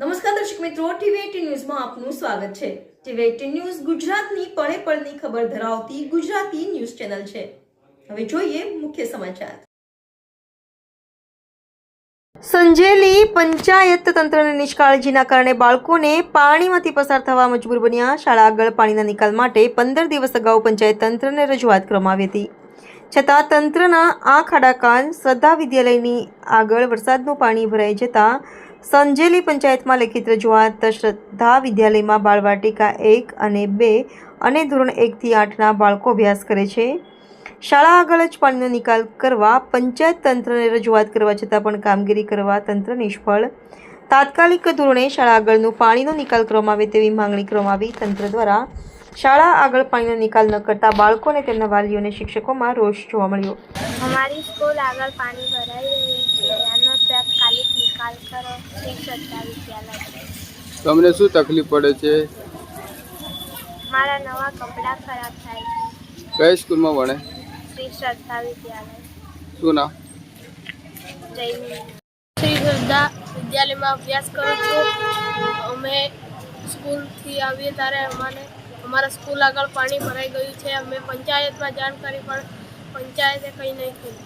નમસ્કાર દર્શક મિત્રો ટીવી ન્યૂઝમાં આપનું સ્વાગત છે. ટીવી ન્યૂઝ ગુજરાતની પળે પળની ખબર ધરાવતી ગુજરાતી ન્યૂઝ ચેનલ છે. હવે જોઈએ મુખ્ય સમાચાર. સંજેલી પંચાયત તંત્રની નિષ્કાળજીના કારણે બાળકોને પાણીમાંથી પસાર થવા મજબૂર બન્યા. શાળા આગળ પાણીના નિકાલ માટે પંદર દિવસ અગાઉ પંચાયત તંત્રને રજૂઆત કરવામાં આવી હતી. છતાં તંત્રના આ ખાડાકાન શ્રદ્ધા વિદ્યાલયની આગળ વરસાદનું પાણી ભરાઈ જતા સંજેલી પંચાયતમાં લેખિત રજૂઆત, શ્રદ્ધા વિદ્યાલયમાં બાળવાટિકા એક અને બે અને ધોરણ એકથી આઠના બાળકો અભ્યાસ કરે છે. શાળા આગળ જ પાણીનો નિકાલ કરવા, પંચાયત તંત્રને રજૂઆત કરવા છતાં પણ કામગીરી કરવા તંત્ર નિષ્ફળ. તાત્કાલિક ધોરણે શાળા આગળનું પાણીનો નિકાલ કરવામાં આવે તેવી માંગણી કરવામાં આવી. તંત્ર દ્વારા શાળા આગળ પાણીનો નિકાલ ન કરતા બાળકો અને તેમના વાલીઓ અને શિક્ષકોમાં રોષ જોવા મળ્યો. અમારી સ્કૂલ આગળ પાણી ભરાઈ રહી તમને શું તકલીફ પડે છે? મારા નવા કપડાં ખરાબ થાય છે. કઈ સ્કૂલમાં ભણે? શ્રી શ્રદ્ધા વિદ્યાલય શું નામ? શ્રી શ્રદ્ધા વિદ્યાલયમાં અભ્યાસ કરું છું. અમે સ્કૂલથી આવીએ ત્યારે અમારે અમારા સ્કૂલ આગળ પાણી ભરાઈ ગયું છે. અમે પંચાયતમાં જાણ કરી પણ પંચાયતે કંઈ નહીં કર્યું.